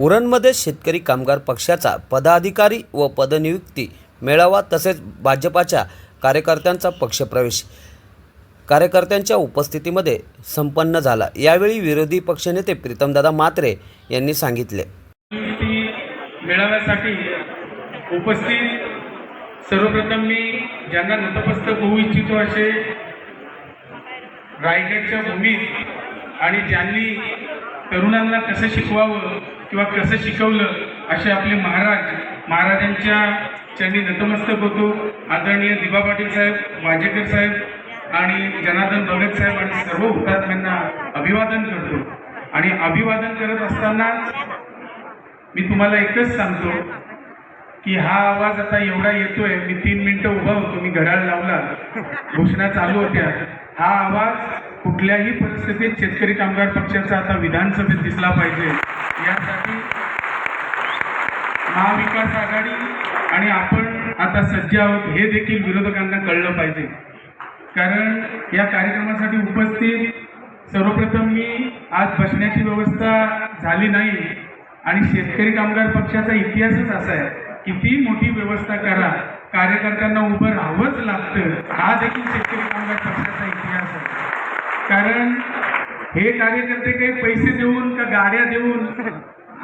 उरणमध्ये शेतकरी कामगार पक्षाचा पदाधिकारी व पदनियुक्ती मेळावा तसेच भाजपाच्या कार्यकर्त्यांचा पक्षप्रवेश. कार्यकर्त्यांच्या उपस्थितीमध्ये संपन्न झाला. यावेळी विरोधी पक्षनेते प्रीतमदादा मात्रे यांनी सांगितले. मेळाव्यासाठी उपस्थित सर्वप्रथम मी ज्यांना नतमस्तक होऊ इच्छितो असे रायगडच्या भूमीत आणि ज्यांनी तरुणांना कसं शिकवावं किंवा कसं शिकवलं असे आपले महाराज महाराजांच्या चरणी नतमस्तक होतो. आदरणीय दिबा पाटील साहेब वाजेकर साहेब आणि जनार्दन भगत साहेब आणि सर्व हुतात्म्यांना अभिवादन करतो. आणि अभिवादन करत असतानाच मी तुम्हाला एकच सांगतो की हा आवाज आता एवढा येतोय मी तीन मिनिटं उभा होतो मी घड्याळ लावला. घोषणा चालू होत्या. हा आवाज कुठल्याही परिस्थितीत शेतकरी कामगार पक्षाचा आता विधानसभेत दिसला पाहिजे. यासाठी महाविकास आघाडी आणि आपण आता सज्ज आहोत हे देखील विरोधकांना कळलं पाहिजे. कारण या कार्यक्रमासाठी उपस्थित सर्वप्रथम मी आज बसण्याची व्यवस्था झाली नाही आणि शेतकरी कामगार पक्षाचा इतिहासच असा आहे किती मोठी व्यवस्था करा. कार्यकर्त्यांना उभं राहावंच लागतं. हा देखील शेतकरी कामगार पक्षाचा कारण हे कार्यकर्ते काही पैसे देऊन का गाड्या देऊन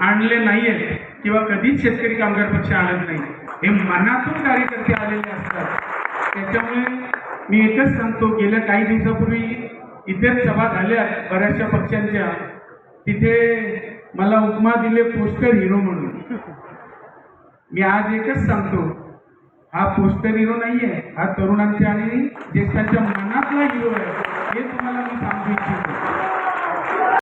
आणले नाहीयेत किंवा कधीच शेतकरी कामगार पक्ष आणत नाही. हे मनातून कार्यकर्ते आलेले असतात. त्याच्यामुळे मी एकच सांगतो गेल्या काही दिवसापूर्वी इथेच सभा झाल्या बऱ्याचशा पक्षांच्या. तिथे मला उपमा दिले पोस्टर हिरो म्हणून. मी आज एकच सांगतो हा पोस्टर हिरो नाही आहे हा तरुणांच्या आणि ज्येष्ठांच्या मनातला हिरो आहे. हे तुम्हाला मी सांगू इच्छितो